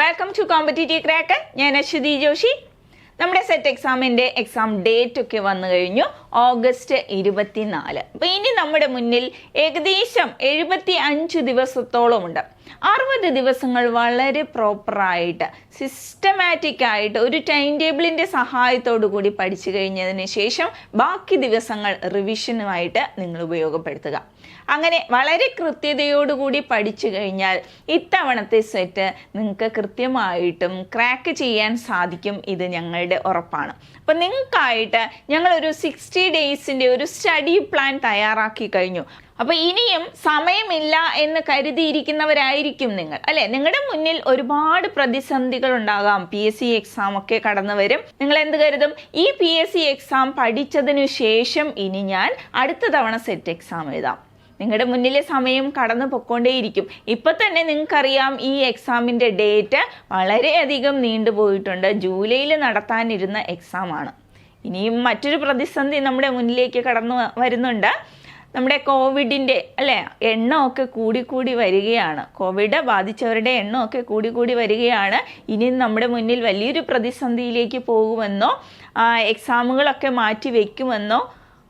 Welcome to competitive crack ഞാൻ അശ്വതി ജോഷി. നമ്മുടെ set എക്സാമിന്റെ എക്സാം ഡേറ്റ് ഒക്കെ വന്നു കഴിഞ്ഞു. ഓഗസ്റ്റ് ഇരുപത്തിനാല്. അപ്പോൾ ഇനി നമ്മുടെ മുന്നിൽ ഏകദേശം എഴുപത്തി അഞ്ച് ദിവസത്തോളമുണ്ട്. അറുപത് ദിവസങ്ങൾ വളരെ പ്രോപ്പറായിട്ട് സിസ്റ്റമാറ്റിക് ആയിട്ട് ഒരു ടൈം ടേബിളിന്റെ സഹായത്തോടു കൂടി പഠിച്ചു കഴിഞ്ഞതിന് ശേഷം ബാക്കി ദിവസങ്ങൾ റിവിഷനുമായിട്ട് നിങ്ങൾ ഉപയോഗപ്പെടുത്തുക. അങ്ങനെ വളരെ കൃത്യതയോടുകൂടി പഠിച്ചു കഴിഞ്ഞാൽ ഇത്തവണത്തെ സെറ്റ് നിങ്ങൾക്ക് കൃത്യമായിട്ടും ക്രാക്ക് ചെയ്യാൻ സാധിക്കും ഇത് ഞങ്ങളുടെ ഉറപ്പാണ്. അപ്പം നിങ്ങൾക്കായിട്ട് ഞങ്ങളൊരു സിക്സ്റ്റി ഡേയ്സിന്റെ ഒരു സ്റ്റഡി പ്ലാൻ തയ്യാറാക്കി കഴിഞ്ഞു. അപ്പോൾ ഇനിയും സമയമില്ല എന്ന് കരുതിയിരിക്കുന്നവരായിരിക്കും നിങ്ങൾ. അല്ലെ? നിങ്ങളുടെ മുന്നിൽ ഒരുപാട് പ്രതിസന്ധികൾ ഉണ്ടാകാം. പി എസ് സി എക്സാം ഒക്കെ കടന്നു വരും. നിങ്ങൾ എന്ത് കരുതും? ഈ പി എസ് സി എക്സാം പഠിച്ചതിനു ശേഷം ഇനി ഞാൻ അടുത്ത തവണ സെറ്റ് എക്സാം എഴുതാം. നിങ്ങളുടെ മുന്നിലെ സമയം കടന്നു പൊക്കോണ്ടേയിരിക്കും ഇപ്പൊ തന്നെ നിങ്ങൾക്കറിയാം ഈ എക്സാമിന്റെ ഡേറ്റ് വളരെയധികം നീണ്ടുപോയിട്ടുണ്ട്. ജൂലൈയിൽ നടത്താനിരുന്ന എക്സാം ആണ്. ഇനിയും മറ്റൊരു പ്രതിസന്ധി നമ്മുടെ മുന്നിലേക്ക് കടന്നു വരുന്നുണ്ട്. നമ്മുടെ കോവിഡിന്റെ അല്ലേ എണ്ണമൊക്കെ കൂടിക്കൂടി വരികയാണ്. കോവിഡ് ബാധിച്ചവരുടെ എണ്ണമൊക്കെ കൂടിക്കൂടി വരികയാണ്. ഇനി നമ്മുടെ മുന്നിൽ വലിയൊരു പ്രതിസന്ധിയിലേക്ക് പോകുമെന്നോ എക്സാമുകളൊക്കെ മാറ്റി വയ്ക്കുമെന്നോ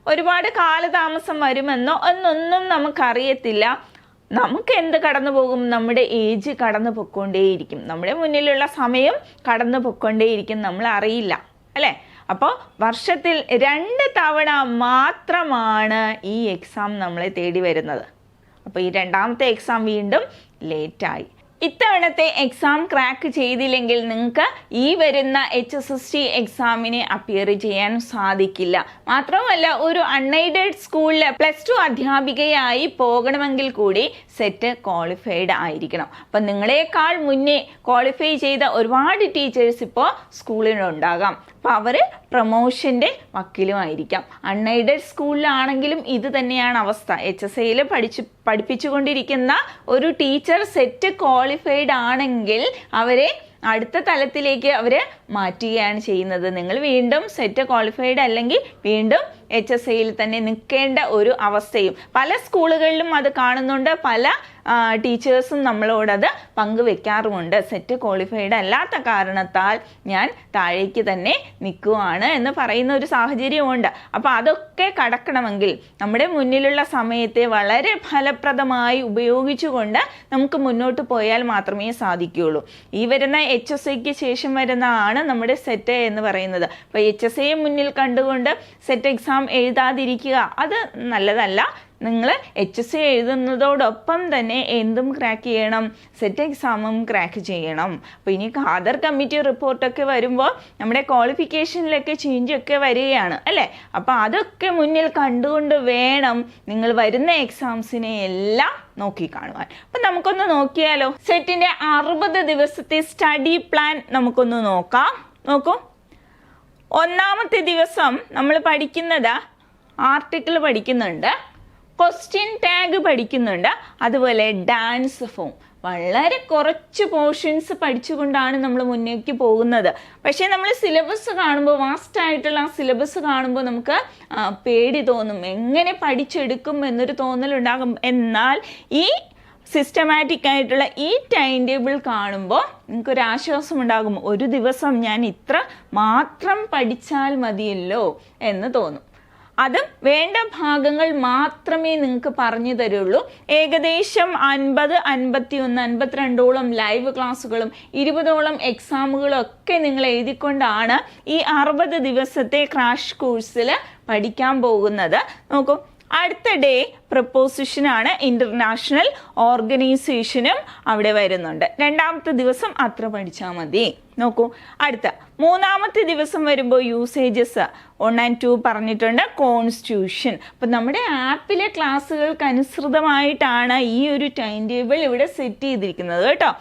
ഒരുപാട് കാലതാമസം വരുമെന്നോ എന്നൊന്നും നമുക്കറിയത്തില്ല. നമുക്ക് എന്ത് കടന്നു പോകും നമ്മുടെ ഏജ് കടന്നു പൊക്കോണ്ടേയിരിക്കും നമ്മുടെ മുന്നിലുള്ള സമയം കടന്നു പൊക്കോണ്ടേയിരിക്കും നമ്മൾ അറിയില്ല അല്ലേ? അപ്പോൾ വർഷത്തിൽ രണ്ട് തവണ മാത്രമാണ് ഈ എക്സാം നമ്മളെ തേടി വരുന്നത്. അപ്പോൾ ഈ രണ്ടാമത്തെ എക്സാം വീണ്ടും ലേറ്റായി ഇത്തവണത്തെ എക്സാം ക്രാക്ക് ചെയ്തില്ലെങ്കിൽ നിങ്ങൾക്ക് ഈ വരുന്ന എച്ച് എസ് എസ് ടി എക്സാമിനെ അപ്പിയർ ചെയ്യാൻ സാധിക്കില്ല. മാത്രമല്ല ഒരു അൺഎയ്ഡഡ് സ്കൂളിൽ പ്ലസ് ടു അധ്യാപികയായി പോകണമെങ്കിൽ കൂടി സെറ്റ് ക്വാളിഫൈഡ് ആയിരിക്കണം. അപ്പം നിങ്ങളെക്കാൾ മുന്നേ ക്വാളിഫൈ ചെയ്ത ഒരുപാട് ടീച്ചേഴ്സ് ഇപ്പോൾ സ്കൂളിലുണ്ടാകാം അപ്പോൾ അവർ പ്രൊമോഷന്റെ വക്കീലുമായിരിക്കാം. അൺഎയ്ഡഡ് സ്കൂളിലാണെങ്കിലും ഇത് തന്നെയാണ് അവസ്ഥ. എച്ച് എസ് എയിൽ പഠിച്ച് പഠിപ്പിച്ചുകൊണ്ടിരിക്കുന്ന ഒരു ടീച്ചർ സെറ്റ് ക്വാളിഫൈഡ് ആണെങ്കിൽ അവരെ അടുത്ത തലത്തിലേക്ക് അവർ മാറ്റുകയാണ് ചെയ്യുന്നത്. നിങ്ങൾ വീണ്ടും സെറ്റ് ക്വാളിഫൈഡ് അല്ലെങ്കിൽ വീണ്ടും എച്ച് എസ് എയിൽ തന്നെ നിൽക്കേണ്ട ഒരു അവസ്ഥയും. പല സ്കൂളുകളിലും അത് കാണുന്നുണ്ട്. പല ടീച്ചേഴ്സും നമ്മളോടത് പങ്കുവെക്കാറുമുണ്ട്. സെറ്റ് ക്വാളിഫൈഡ് അല്ലാത്ത കാരണത്താൽ ഞാൻ താഴേക്ക് തന്നെ നിൽക്കുവാണ് എന്ന് പറയുന്ന ഒരു സാഹചര്യമുണ്ട് അപ്പോൾ അതൊക്കെ കടക്കണമെങ്കിൽ നമ്മുടെ മുന്നിലുള്ള സമയത്തെ വളരെ ഫലപ്രദമായി ഉപയോഗിച്ചുകൊണ്ട് നമുക്ക് മുന്നോട്ട് പോയാൽ മാത്രമേ സാധിക്കുകയുള്ളൂ. ഈ വരുന്ന എച്ച് എസ് ഐക്ക് ശേഷം വരുന്നതാണ് നമ്മുടെ സെറ്റ് എന്ന് പറയുന്നത്. അപ്പോൾ എച്ച് എസ് ഐയെ മുന്നിൽ കണ്ടുകൊണ്ട് സെറ്റ് എക്സാം എഴുതാതിരിക്കുക. അത് നല്ലതല്ല. നിങ്ങൾ എച്ച് എസ് എഴുതുന്നതോടൊപ്പം തന്നെ എന്തും ക്രാക്ക് ചെയ്യണം. സെറ്റ് എക്സാമും ക്രാക്ക് ചെയ്യണം. അപ്പോൾ ഇനി ഖാദർ കമ്മിറ്റി റിപ്പോർട്ടൊക്കെ വരുമ്പോൾ നമ്മുടെ ക്വാളിഫിക്കേഷനിലൊക്കെ ചേഞ്ചൊക്കെ വരികയാണ് അല്ലേ? അപ്പോൾ അതൊക്കെ മുന്നിൽ കണ്ടുകൊണ്ട് വേണം നിങ്ങൾ വരുന്ന എക്സാംസിനെ എല്ലാം നോക്കി കാണുവാൻ. അപ്പം നമുക്കൊന്ന് നോക്കിയാലോ? സെറ്റിന്റെ അറുപത് ദിവസത്തെ സ്റ്റഡി പ്ലാൻ നമുക്കൊന്ന് നോക്കാം. നോക്കൂ. ഒന്നാമത്തെ ദിവസം നമ്മൾ പഠിക്കുന്നത് ആർട്ടിക്കിൾ പഠിക്കുന്നുണ്ട്. ക്വസ്റ്റ്യൻ ടാഗ് പഠിക്കുന്നുണ്ട്. അതുപോലെ ഡാൻസ് ഫോം വളരെ കുറച്ച് പോർഷൻസ് പഠിച്ചുകൊണ്ടാണ് നമ്മൾ മുന്നേക്ക് പോകുന്നത്. പക്ഷേ നമ്മൾ സിലബസ് കാണുമ്പോൾ വാസ്റ്റ് ആയിട്ടുള്ള ആ സിലബസ് കാണുമ്പോൾ നമുക്ക് പേടി തോന്നും. എങ്ങനെ പഠിച്ചെടുക്കും എന്നൊരു തോന്നലുണ്ടാകും. എന്നാൽ ഈ സിസ്റ്റമാറ്റിക് ആയിട്ടുള്ള ഈ ടൈം ടേബിൾ കാണുമ്പോൾ നിങ്ങൾക്കൊരു ആശ്വാസം ഉണ്ടാകും ഒരു ദിവസം ഞാൻ ഇത്ര മാത്രം പഠിച്ചാൽ മതിയല്ലോ എന്ന് തോന്നും. അതും വേണ്ട ഭാഗങ്ങൾ മാത്രമേ നിങ്ങൾക്ക് പറഞ്ഞു തരുള്ളൂ. ഏകദേശം അൻപത് അൻപത്തി ഒന്ന് അൻപത്തിരണ്ടോളം ലൈവ് ക്ലാസ്സുകളും ഇരുപതോളം എക്സാമുകളും ഒക്കെ നിങ്ങൾ എഴുതിക്കൊണ്ടാണ് ഈ അറുപത് ദിവസത്തെ ക്രാഷ് കോഴ്സിൽ പഠിക്കാൻ പോകുന്നത്. നോക്കൂ അടുത്ത ഡേ പ്രപ്പോസിഷനാണ് ഇന്റർനാഷണൽ ഓർഗനൈസേഷനും അവിടെ വരുന്നുണ്ട്. രണ്ടാമത്തെ ദിവസം അത്ര പഠിച്ചാൽ മതി. നോക്കൂ അടുത്ത മൂന്നാമത്തെ ദിവസം വരുമ്പോൾ യൂസേജസ് വൺ ആൻഡ് ടു പറഞ്ഞിട്ടുണ്ട് കോൺസ്റ്റിറ്റ്യൂഷൻ അപ്പം നമ്മുടെ ആപ്പിലെ ക്ലാസ്സുകൾക്ക് അനുസൃതമായിട്ടാണ് ഈ ഒരു ടൈം ടേബിൾ ഇവിടെ സെറ്റ് ചെയ്തിരിക്കുന്നത് കേട്ടോ.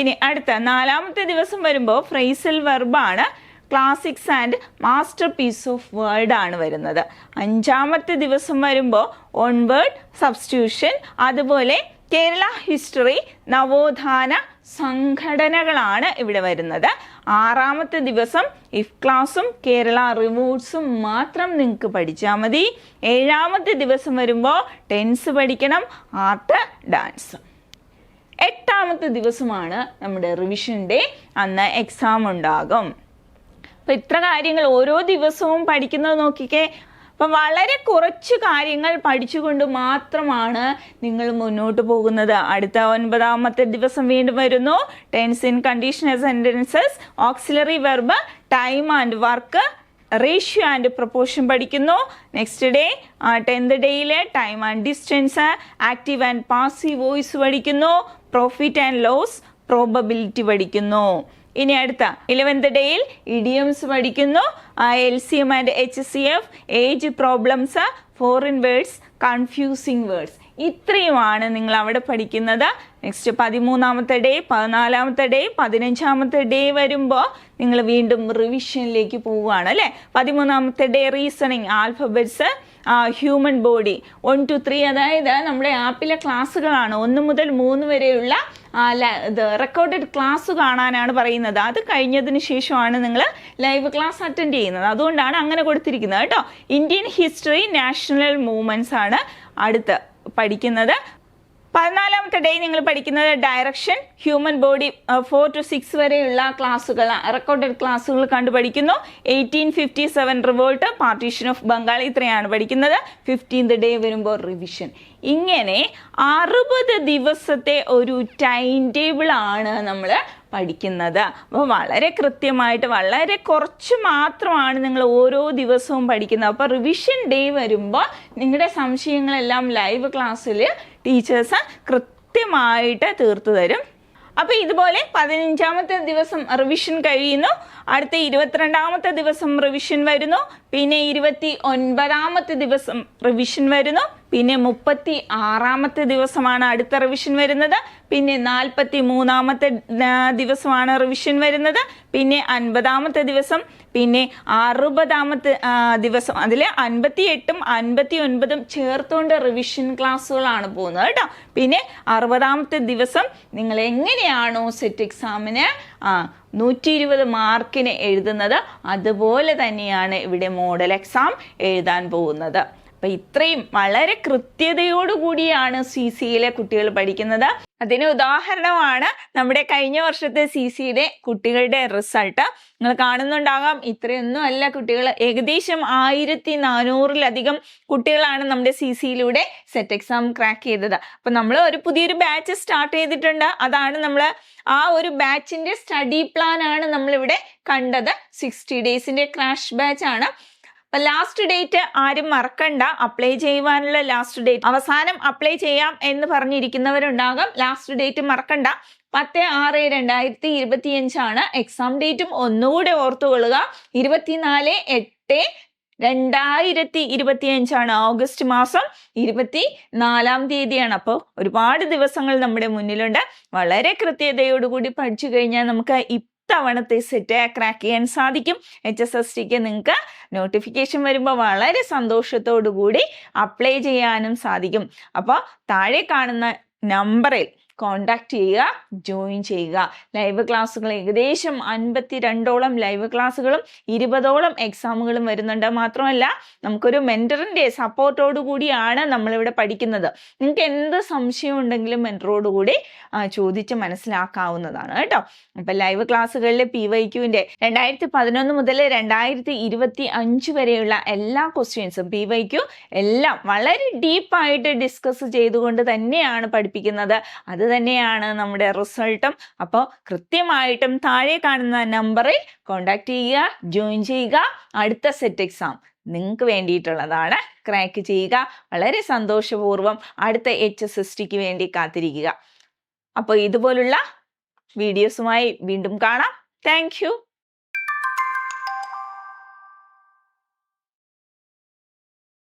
ഇനി അടുത്ത നാലാമത്തെ ദിവസം വരുമ്പോൾ phrasal വെർബാണ് classics and masterpiece of world ആണ് വരുന്നത്. അഞ്ചാമത്തെ ദിവസം വരുമ്പോൾ ഓൺ വേർഡ് സബ്സ്റ്റിറ്റ്യൂഷൻ അതുപോലെ കേരള ഹിസ്റ്ററി നവോത്ഥാന സംഘടനകളാണ് ഇവിടെ വരുന്നത്. ആറാമത്തെ ദിവസം ഇഫ് ക്ലാസും കേരള റിവോർഡ്സും മാത്രം നിങ്ങൾക്ക് പഠിച്ചാൽ മതി. ഏഴാമത്തെ ദിവസം വരുമ്പോൾ ടെൻസ് പഠിക്കണം ആർട്ട് ഡാൻസ് എട്ടാമത്തെ ദിവസമാണ് നമ്മുടെ റിവിഷൻ ഡേ അന്ന് എക്സാം ഉണ്ടാകും. അപ്പൊ ഇത്ര കാര്യങ്ങൾ ഓരോ ദിവസവും പഠിക്കുന്നത് നോക്കിക്കേ. അപ്പൊ വളരെ കുറച്ച് കാര്യങ്ങൾ പഠിച്ചുകൊണ്ട് മാത്രമാണ് നിങ്ങൾ മുന്നോട്ട് പോകുന്നത്. അടുത്ത ഒൻപതാമത്തെ ദിവസം വീണ്ടും വരുന്നു. Tense in conditional sentences auxiliary verb time and work ratio and proportion പഠിക്കുന്നു. Next day tenth ഡേയിലെ time and distance active and passive voice പഠിക്കുന്നു. പ്രോഫിറ്റ് ആൻഡ് ലോസ് പ്രോബബിലിറ്റി പഠിക്കുന്നു. ഇനി അടുത്ത ഇലവൻത്ത് ഡേയിൽ ഇഡിയംസ് പഠിക്കുന്നു. L C M and H C F age problems foreign words confusing words ഇത്രയുമാണ് നിങ്ങൾ അവിടെ പഠിക്കുന്നത്. നെക്സ്റ്റ് പതിമൂന്നാമത്തെ ഡേ പതിനാലാമത്തെ ഡേ പതിനഞ്ചാമത്തെ ഡേ വരുമ്പോൾ നിങ്ങൾ വീണ്ടും റിവിഷനിലേക്ക് പോവുകയാണ് അല്ലേ? പതിമൂന്നാമത്തെ day reasoning alphabets human body one two three അതായത് നമ്മുടെ ആപ്പിലെ ക്ലാസ്സുകളാണ്. ഒന്ന് മുതൽ മൂന്ന് വരെയുള്ള ഇത് റെക്കോർഡഡ് ക്ലാസ് കാണാനാണ് പറയുന്നത്. അത് കഴിഞ്ഞതിന് ശേഷമാണ് നിങ്ങൾ ലൈവ് ക്ലാസ് അറ്റൻഡ് ചെയ്യുന്നത്. അതുകൊണ്ടാണ് അങ്ങനെ കൊടുത്തിരിക്കുന്നത് കേട്ടോ. ഇന്ത്യൻ ഹിസ്റ്ററി നാഷണൽ മൂവ്മെന്റ്സ് ആണ് അടുത്ത് പഠിക്കുന്നത്. പതിനാലാമത്തെ ഡേ നിങ്ങൾ പഠിക്കുന്നത് direction human body four two six വരെയുള്ള ക്ലാസ്സുകൾ റെക്കോർഡഡ് ക്ലാസ്സുകൾ കണ്ടു പഠിക്കുന്നു. Eighteen fifty seven revolt partition of Bengal ഇത്രയാണ് പഠിക്കുന്നത്. ഫിഫ്റ്റീൻത് ഡേ വരുമ്പോൾ റിവിഷൻ ഇങ്ങനെ അറുപത് ദിവസത്തെ ഒരു ടൈം ടേബിൾ ആണ് നമ്മൾ പഠിക്കുന്നത്. അപ്പോൾ വളരെ കൃത്യമായിട്ട് വളരെ കുറച്ച് മാത്രമാണ് നിങ്ങൾ ഓരോ ദിവസവും പഠിക്കുന്നത്. അപ്പോൾ റിവിഷൻ ഡേ വരുമ്പോൾ നിങ്ങളുടെ സംശയങ്ങളെല്ലാം ലൈവ് ക്ലാസ്സിൽ ടീച്ചേഴ്സ് കൃത്യമായിട്ട് തീർത്തു തരും. അപ്പോൾ ഇതുപോലെ പതിനഞ്ചാമത്തെ ദിവസം റിവിഷൻ കഴിയുന്നു. അടുത്ത ഇരുപത്തിരണ്ടാമത്തെ ദിവസം റിവിഷൻ വരുന്നു. പിന്നെ ഇരുപത്തി ഒൻപതാമത്തെ ദിവസം റിവിഷൻ വരുന്നു. പിന്നെ മുപ്പത്തി ആറാമത്തെ ദിവസമാണ് അടുത്ത റിവിഷൻ വരുന്നത്. പിന്നെ നാൽപ്പത്തി മൂന്നാമത്തെ ദിവസമാണ് റിവിഷൻ വരുന്നത്. പിന്നെ അൻപതാമത്തെ ദിവസം പിന്നെ അറുപതാമത്തെ ദിവസം അതിൽ അൻപത്തി എട്ടും അൻപത്തി ഒൻപതും ചേർത്തുകൊണ്ട് റിവിഷൻ ക്ലാസ്സുകളാണ് പോകുന്നത് കേട്ടോ. പിന്നെ അറുപതാമത്തെ ദിവസം നിങ്ങൾ എങ്ങനെയാണോ സെറ്റ് എക്സാമിന് നൂറ്റി ഇരുപത് മാർക്കിന് എഴുതുന്നത് അതുപോലെ തന്നെയാണ് ഇവിടെ മോഡൽ എക്സാം എഴുതാൻ പോകുന്നത്. അപ്പൊ ഇത്രയും വളരെ കൃത്യതയോടുകൂടിയാണ് സി സിയിലെ കുട്ടികൾ പഠിക്കുന്നത്. അതിന് ഉദാഹരണമാണ് നമ്മുടെ കഴിഞ്ഞ വർഷത്തെ സി സിയുടെ കുട്ടികളുടെ റിസൾട്ട് നിങ്ങൾ കാണുന്നുണ്ടാകാം ഇത്രയൊന്നും അല്ല കുട്ടികൾ. ഏകദേശം ആയിരത്തി നാനൂറിലധികം കുട്ടികളാണ് നമ്മുടെ സി സിയിലൂടെ സെറ്റ് എക്സാം ക്രാക്ക് ചെയ്തത്. അപ്പൊ നമ്മൾ ഒരു പുതിയൊരു ബാച്ച് സ്റ്റാർട്ട് ചെയ്തിട്ടുണ്ട്. അതാണ് നമ്മൾ ആ ഒരു ബാച്ചിന്റെ സ്റ്റഡി പ്ലാൻ ആണ് നമ്മളിവിടെ കണ്ടത്. സിക്സ്റ്റി ഡേയ്സിന്റെ ക്രാഷ് ബാച്ച് ആണ്. അപ്പൊ ലാസ്റ്റ് ഡേറ്റ് ആരും മറക്കണ്ട. അപ്ലൈ ചെയ്യുവാനുള്ള ലാസ്റ്റ് ഡേറ്റ് അവസാനം അപ്ലൈ ചെയ്യാം എന്ന് പറഞ്ഞിരിക്കുന്നവരുണ്ടാകും. ലാസ്റ്റ് ഡേറ്റ് മറക്കണ്ട. പത്ത് ആറ് രണ്ടായിരത്തി ഇരുപത്തി അഞ്ചാണ് എക്സാം ഡേറ്റും ഒന്നുകൂടെ ഓർത്തുകൊള്ളുക ഇരുപത്തിനാല് എട്ട് രണ്ടായിരത്തി ഇരുപത്തി അഞ്ചാണ് ഓഗസ്റ്റ് മാസം. ഇരുപത്തി നാലാം തീയതിയാണ്. അപ്പോൾ ഒരുപാട് ദിവസങ്ങൾ നമ്മുടെ മുന്നിലുണ്ട്. വളരെ കൃത്യതയോടുകൂടി പഠിച്ചു കഴിഞ്ഞാൽ നമുക്ക് തവണത്തെ സെറ്റ് ക്രാക്ക് ചെയ്യാൻ സാധിക്കും. എച്ച് എസ് എസ് ടിക്ക് നിങ്ങൾക്ക് നോട്ടിഫിക്കേഷൻ വരുമ്പോൾ വളരെ സന്തോഷത്തോടു കൂടി അപ്ലൈ ചെയ്യാനും സാധിക്കും. അപ്പോൾ താഴെ കാണുന്ന നമ്പറിൽ കോണ്ടാക്ട് ചെയ്യുക ജോയിൻ ചെയ്യുക. ലൈവ് ക്ലാസ്സുകൾ ഏകദേശം അൻപത്തി രണ്ടോളം ലൈവ് ക്ലാസ്സുകളും ഇരുപതോളം എക്സാമുകളും വരുന്നുണ്ട്. മാത്രമല്ല നമുക്കൊരു മെന്ററിന്റെ സപ്പോർട്ടോടു കൂടിയാണ് നമ്മളിവിടെ പഠിക്കുന്നത്. നിങ്ങൾക്ക് എന്ത് സംശയം ഉണ്ടെങ്കിലും മെന്ററോടുകൂടി ചോദിച്ച് മനസ്സിലാക്കാവുന്നതാണ് കേട്ടോ. അപ്പം ലൈവ് ക്ലാസ്സുകളിൽ പി വൈ ക്യുവിന്റെ രണ്ടായിരത്തി പതിനൊന്ന് മുതൽ രണ്ടായിരത്തി ഇരുപത്തി അഞ്ച് വരെയുള്ള എല്ലാ ക്വസ്റ്റ്യൻസും പി വൈ ക്യു എല്ലാം വളരെ ഡീപ്പായിട്ട് ഡിസ്കസ് ചെയ്തുകൊണ്ട് തന്നെയാണ് പഠിപ്പിക്കുന്നത്. അത് തന്നെയാണ് നമ്മുടെ റിസൾട്ടും. അപ്പോൾ കൃത്യമായിട്ടും താഴെ കാണുന്ന നമ്പറിൽ കോണ്ടാക്ട് ചെയ്യുക ജോയിൻ ചെയ്യുക. അടുത്ത സെറ്റ് എക്സാം നിങ്ങൾക്ക് വേണ്ടിയിട്ടുള്ളതാണ്. ക്രാക്ക് ചെയ്യുക. വളരെ സന്തോഷപൂർവം അടുത്ത എച്ച് എസ് എസ് ടിക്ക് വേണ്ടി കാത്തിരിക്കുക. അപ്പോൾ ഇതുപോലുള്ള വീഡിയോസുമായി വീണ്ടും കാണാം. താങ്ക്